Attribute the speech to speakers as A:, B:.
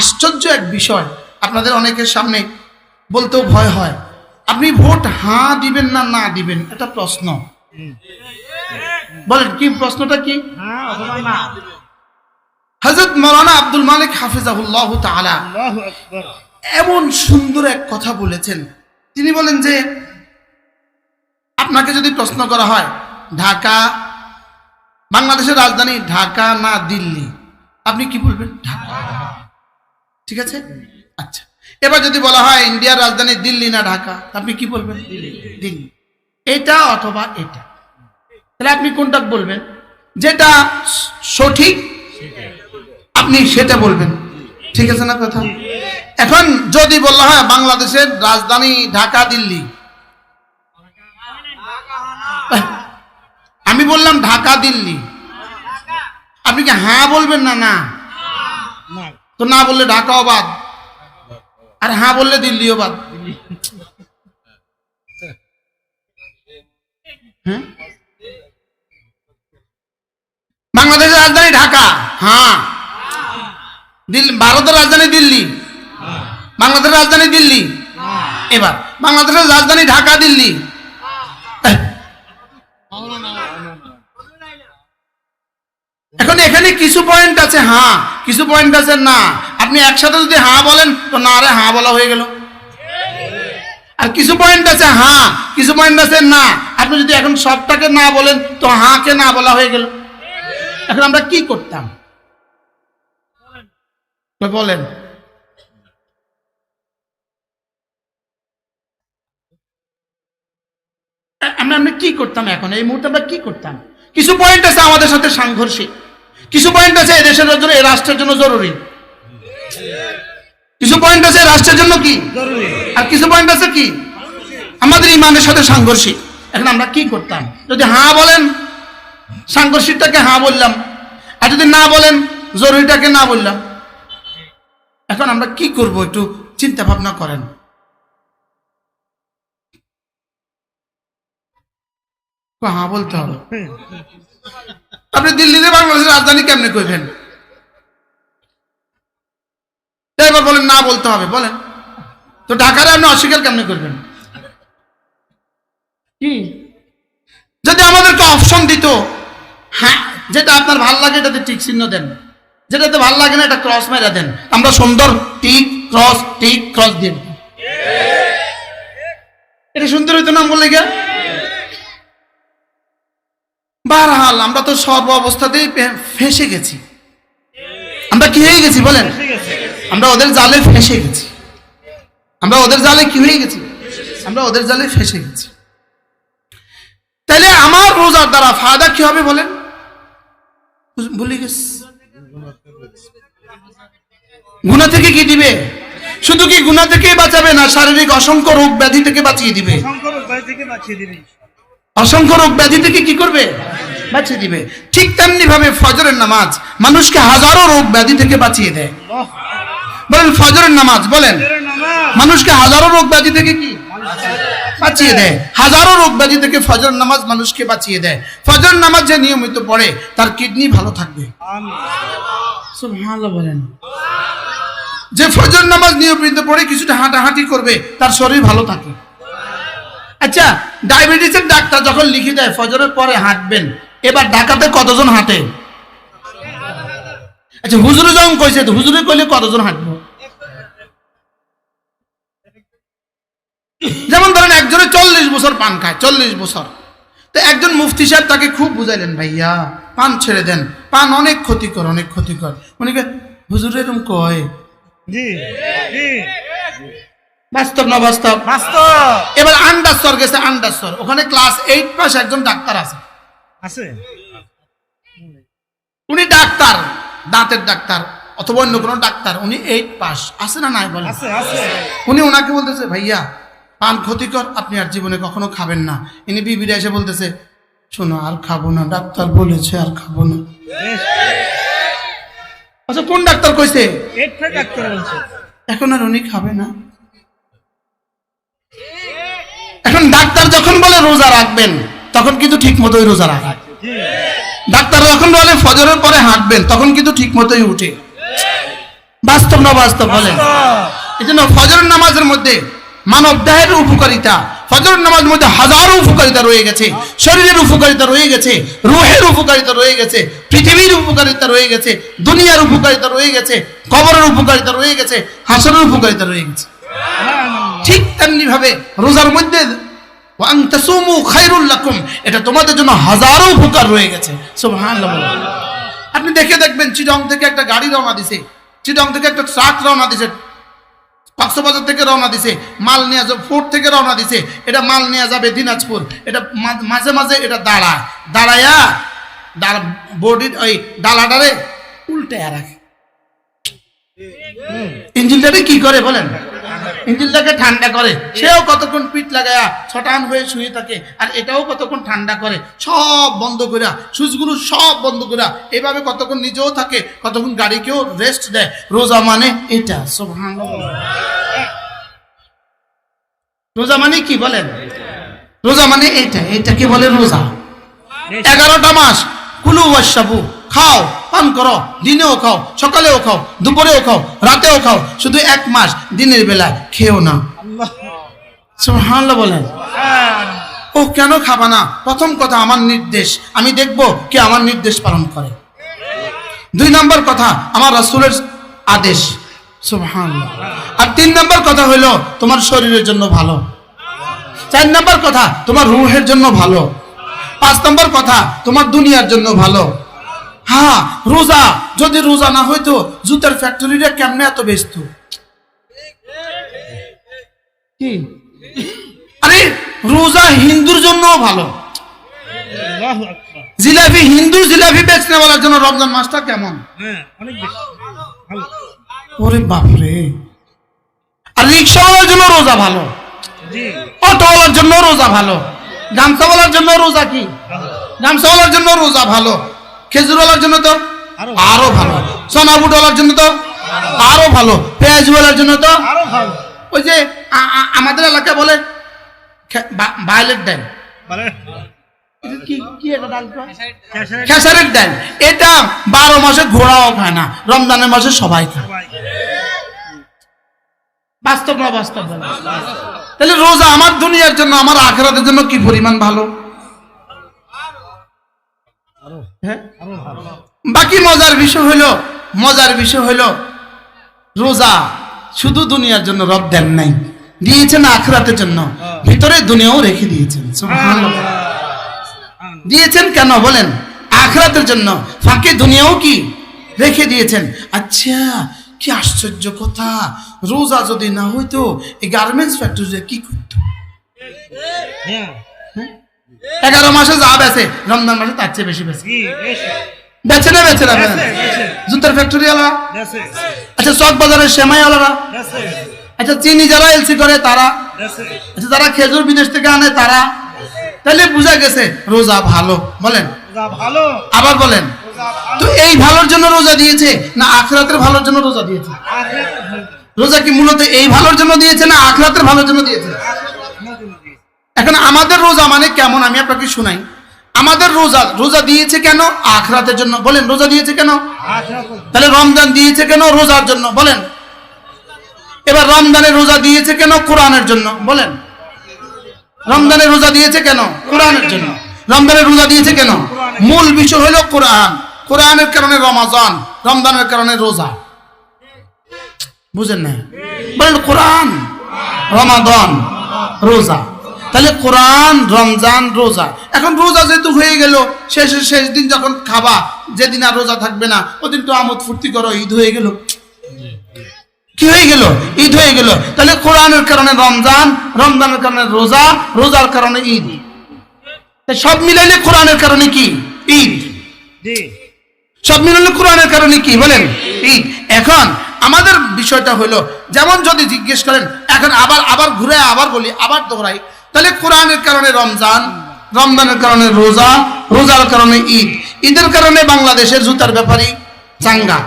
A: আশ্চর্য এক বিষয়। আপনাদের অনেকের সামনে বলতেও ভয় হয়। আপনি ভোট হাঁ দিবেন না না দিবেন, এটা প্রশ্ন। বলেন, কি প্রশ্নটা কি? হজরত মৌলানা আব্দুল মালিক হাফিজাহুল্লাহ
B: আকবার
A: এমন সুন্দর এক কথা বলেছেন। তিনি বলেন যে, আপনাকে যদি প্রশ্ন করা হয়, ঢাকা, বাংলাদেশের রাজধানী ঢাকা না দিল্লি, আপনি কি বলবেন? ঢাকা। ঠিক আছে? আচ্ছা। এবার যদি বলা হয় ইন্ডিয়ার রাজধানী দিল্লি না ঢাকা আপনি কি বলবেন? দিল্লি। এটা অথবা এটা। তাহলে আপনি কোনটা বলবেন? যেটা সঠিক আপনি সেটা বলবেন। ঠিক আছে না কথা? এখন যদি বলা হয় বাংলাদেশের রাজধানী ঢাকা দিল্লি। আমি বললাম ঢাকা দিল্লি। আপনি কি হ্যাঁ বলবেন না না
B: না?
A: তো না বললে ঢাকাও বাদ, আর হ্যাঁ বললে দিল্লিও বাদ। হ্যাঁ? বাংলাদেশের রাজধানী ঢাকা। হ্যাঁ। ভারতের রাজধানী দিল্লি। বাংলাদেশের রাজধানী দিল্লি। এবার, বাংলাদেশের রাজধানী ঢাকা, দিল্লি। এখন এখানে কিছু পয়েন্ট আছে হ্যাঁ কিছু পয়েন্ট আছে, না। আপনি একসাথে যদি হ্যাঁ বলেন, তো না রে হ্যাঁ বলা হয়ে গেল। আর কিছু পয়েন্ট আছে হ্যাঁ কিছু পয়েন্ট আছে, না। আপনি যদি এখন সবটাকে না বলেন, তো হাঁকে না বলা হয়ে গেল। এখন আমরা কি করতাম? বলেন। আমরা আমরা কি করতাম এখন? এই মুহূর্তে আমরা কি করতাম? কিছু পয়েন্ট আছে আমাদের সাথে সাংঘর্ষিক। কিছু পয়েন্ট আছে এই দেশের জন্য এই রাষ্ট্রের জন্য জরুরি। কিছু পয়েন্ট আছে রাষ্ট্রের জন্য কি?
B: জরুরি।
A: আর কিছু পয়েন্ট আছে কি? আমাদের ইমানের সাথে সাংঘর্ষিক। এখন আমরা কি করতাম? যদি হ্যাঁ বলেন সাংঘর্ষিকটাকে হ্যাঁ বললাম। আর যদি না বলেন জরুরিটাকে না বললাম। এখন আমরা কি করব একটু চিন্তা ভাবনা করেন। হ্যাঁ বলতে হবে। আপনি দিল্লিতে বাংলাদেশের রাজধানী কেমনে করবেন এবার বলেন না বলতে হবে বলেন। তো ঢাকারে আপনি অস্বীকার কেমনে করবেন? কি? যদি আমাদেরকে অপশন দিত হ্যাঁ যেটা আপনার ভালো লাগে এটাতে টিক চিহ্ন দেন। যেটাতে ভালো লাগে না এটা ক্রস মেরা দেন। আমরা সুন্দর টিক ক্রস টিক ক্রস দিন এটা সুন্দর হইতো না বলে গিয়া বারহাল আমরা তো সর্ব অবস্থাতেই ফেঁসে গেছি। আমরা কি হয়ে গেছি বলেন? আমরা ওদের জালে ফেঁসে গেছি। আমরা ওদের জালে কি হয়ে গেছি? আমরা ওদের জালে ফেঁসে গেছি। তাহলে আমার রোজার দ্বারা ফায়দা কি হবে বলেন? ভুলে গেছি। গুণা থেকে কি দিবে? শুধু কি গুণা থেকে বাঁচাবে না শারীরিক অসংখ্য রোগ ব্যাধি থেকে বাঁচিয়ে দিবে?
B: শঙ্কর উপায় থেকে বাঁচিয়ে দিবি।
A: অসংখ্য রোগ ব্যাধি থেকে কি করবে? বাঁচিয়ে দিবে। ঠিক তেমনি ভাবে ফজরের নামাজ মানুষকে হাজারো রোগ ব্যাধি থেকে বাঁচিয়ে দেয়। বলেন ফজরের নামাজ বলেন। মানুষকে হাজারো রোগ ব্যাধি থেকে কি? বাঁচিয়ে দেয়। হাজারো রোগ ব্যাধি থেকে ফজর নামাজ মানুষকে বাঁচিয়ে দেয়। ফজর নামাজ যে নিয়মিত পড়ে তার কিডনি ভালো থাকবে। বলেন। যে ফজর নামাজ নিয়মিত পড়ে কিছুটা হাঁটাহাঁটি করবে তার শরীর ভালো থাকে। আচ্ছা ডায়াবেটিসের ডাক্তার যখন লিখে দেয় ফজরের পরে হাঁটবেন এবার ঢাকাতে কতজন হাঁটে? আচ্ছা হুজুরে যখন কইছে তো হুজুরে কইলে কতজন হাঁটবো? যেমন ধরেন একজনে চল্লিশ বছর পান খায় চল্লিশ বছর। তো একজন মুফতি সাহেব তাকে খুব বুঝাইলেন ভাইয়া পান ছেড়ে দেন। পান অনেক ক্ষতিকর অনেক ক্ষতিকর। উনি হুজুর এরকম কয়? বাস্তব না বাস্তব?
B: বাস্তব।
A: এবার আন্ডারস্তর গেছে আন্ডারস্তর ওখানে ক্লাস এইট পাস একজন ডাক্তার আছে।
B: আছে?
A: উনি ডাক্তার দাঁতের ডাক্তার অথবা অন্য কোনো ডাক্তার উনি এইট পাস আছে না নাই বলেন?
B: আছে
A: উনি ওনাকে বলতেছে ভাইয়া পান ক্ষতিকর আপনি আর জীবনে কখনো খাবেন না। ইনি বিবিরা এসে বলতেছে শোনো আর খাব না। ডাক্তার বলেছে আর খাব না। আচ্ছা কোন ডাক্তার কইছে? এখন আর উনি খাবে না? এখন ডাক্তার যখন বলে রোজা রাখবেন। তখন কিন্তু ঠিক মতোই রোজা রাখে। ডাক্তার যখন বলে ফজরের পরে হাঁটবেন তখন কিন্তু ঠিক মতোই উঠে। বাস্তব না বাস্তব বলেন? এই জন্য ফজর নামাজের মধ্যে মানব দেহের উপকারিতা ফজর নামাজের মধ্যে হাজারো উপকারিতা রয়ে গেছে। শরীরের উপকারিতা রয়ে গেছে রুহের উপকারিতা রয়ে গেছে পৃথিবীর উপকারিতা রয়ে গেছে দুনিয়ার উপকারিতা রয়ে গেছে কবরের উপকারিতা রয়ে গেছে হাসরের উপকারিতা রয়ে গেছে। ঠিক তেমনি ভাবে রোজার মধ্যে খায়রুল এটা তোমাদের জন্য হাজারো উপকার রয়ে গেছে। সুবহানাল্লাহ। আপনি দেখে দেখবেন, চিটং থেকে একটা গাড়ি রওনা দিছে। চিটং থেকে একটা ট্রাক রওনা দিছে। কক্সবাজার থেকে রওনা দিছে। মাল নিয়ে যাবে, ফোর্ট থেকে রওনা দিছে। এটা মাল নিয়ে যাবে দিনাজপুর। এটা মাঝে মাঝে এটা দাঁড়ায়। দাঁড়ায়া দাঁড়া বডির ওই ডালাটারে উল্টে রাখে। ইঞ্জিনটারে কি করে বলেন? ইঞ্জিনটাকে ঠান্ডা করে। সেও কতক্ষণ পিঠ লাগায়া ছটান হয়ে শুয়ে থাকে আর এটাও কতক্ষণ ঠান্ডা করে। সব বন্ধ করে সুইচগুলো সব বন্ধ করে এভাবে কতক্ষণ নিজেও থাকে কতক্ষণ গাড়িকেও রেস্ট দেয়। রোজা মানে এটা। রোজা মানে কি বলেন? রোজা মানে এটা এটাকে বলে রোজা? এগারোটা মাস। কুলু ওয়াসাবু খাও পান করো দিনেও খাও সকালেও খাও দুপুরেও খাও রাতেও খাও শুধু এক মাস দিনের বেলা খেও না। বলেন। ও কেন খাবা না? প্রথম কথা আমার নির্দেশ। আমি দেখব কে আমার নির্দেশ পালন করে। দুই নম্বর কথা আমার রাসূলের আদেশ। আর তিন নম্বর কথা হলো তোমার শরীরের জন্য ভালো। চার নম্বর কথা তোমার রুহের জন্য ভালো। পাঁচ নম্বর কথা তোমার দুনিয়ার জন্য ভালো। হ্যাঁ রোজা। যদি রোজা না হইতো জুতার ফ্যাক্টরিটা কেমনে এত ব্যস্ত? কি? আরে রোজা হিন্দুর জন্যও ভালো। জিলাপি হিন্দু জিলাপি বেচনে বলার জন্য রমজান মাসটা কেমন?
B: হ্যাঁ অনেক বেশি। ভালো
A: ওরে বাপরে। আর রিক্সাওয়ালার জন্য রোজা ভালো।
B: জি।
A: অটোওয়ালার জন্য রোজা ভালো। গামছাওয়ালার জন্য রোজা কি?
B: ভালো।
A: গামছাওয়ালার জন্য রোজা ভালো। খেজুরওয়ালার জন্য তো? আরও ভালো। সোনাবুটওয়ালার জন্য তো? আরও ভালো। পেঁয়াজ পেঁয়াজওয়ালার জন্য তো?
B: আরও ভালো।
A: ওই যে আমাদের এলাকায় বলে ভায়োলেট
B: ক্যাশারের
A: খেসারের ডাল। এটা বারো মাসে ঘোড়াও খায় না রমজানের মাসে সবাই খায়। বাস্তব না বাস্তব? তাহলে রোজা আমার দুনিয়ার জন্য আমার আখেরাতের জন্য কি পরিমাণ ভালো? হ্যাঁ? বাকি মজার বিষয় হইল মজার বিষয় হইল রোজা শুধু দুনিয়ার জন্য রব দেন নাই দিয়েছেন আখরাতের জন্য ভিতরে দুনিয়াও রেখে দিয়েছেন দিয়েছেন কেন বলেন? আখরাতের জন্য ফাঁকে দুনিয়াও কি রেখে দিয়েছেন? আচ্ছা কি আশ্চর্য কথা রোজা যদি না হইতো এই গার্মেন্টস ফ্যাক্টরি কি করতো?
B: হ্যাঁ?
A: এগারো মাসে যা বেছে রমজান মাসে তার চেয়ে বেশি বেছে বেছে না বেছে না। জুতার ফ্যাক্টরি আলা আচ্ছা চক বাজারের সেমাই আলারা আচ্ছা চিনি যারা এলসি করে তারা? আচ্ছা যারা খেজুর বিদেশ থেকে আনে তারা? তাহলে বোঝা গেছে রোজা ভালো। বলেন।
B: ভালো।
A: আবার বলেন। তো এই ভালোর জন্য রোজা দিয়েছে না আখরাতের ভালোর জন্য রোজা দিয়েছে? রোজা কি মূলত এই ভালোর জন্য দিয়েছে না আখরাতের ভালোর জন্য দিয়েছে? এখন আমাদের রোজা মানে কেমন? আমি আপনাকে শুনাই। আমাদের রোজা রোজা দিয়েছে কেন? আখরাতের জন্য। বলেন, রোজা দিয়েছে কেন? তাহলে রমজান দিয়েছে কেন? রোজার জন্য। বলেন। এবার রমজানের রোজা দিয়েছে কেন? কোরআনের জন্য। বলেন। রমজানের রোজা দিয়েছে কেন? কোরআনের জন্য। রমজানের রোজা দিয়েছে কেন? মূল বিষয় হলো কোরআন। কোরআনের কারণে রমাজান, রমজানের কারণে রোজা। বুঝেন না? বলেন, কোরআন, রমাদান, রোজা। তাহলে কোরআন রমজান রোজা। এখন রোজা যেহেতু হয়ে গেল শেষের শেষ দিন যখন খাবা যেদিন আর রোজা থাকবে না ওদিন তো আমোদ ফুর্তি করো ঈদ হয়ে গেল। কি হয়ে গেল? ঈদ হয়ে গেল। তাহলে কোরআনের কারণে রমজান রমজানের কারণে রোজা রোজার কারণে ঈদ। সব মিলাইলে কোরআনের কারণে কি? ঈদ। সব মিলালে কোরআনের কারণে কি? বলেন ঈদ। এখন আমাদের বিষয়টা হলো যেমন যদি জিজ্ঞেস করেন এখন আবার আবার ঘুরে আবার বলি আবার দোহরাই। তাহলে কোরআনের কারণে রমজান, রমজানের কারণে রোজা, রোজার কারণে ঈদ। ঈদের কারণে বাংলাদেশের জুতার ব্যাপারী চাঙ্গা।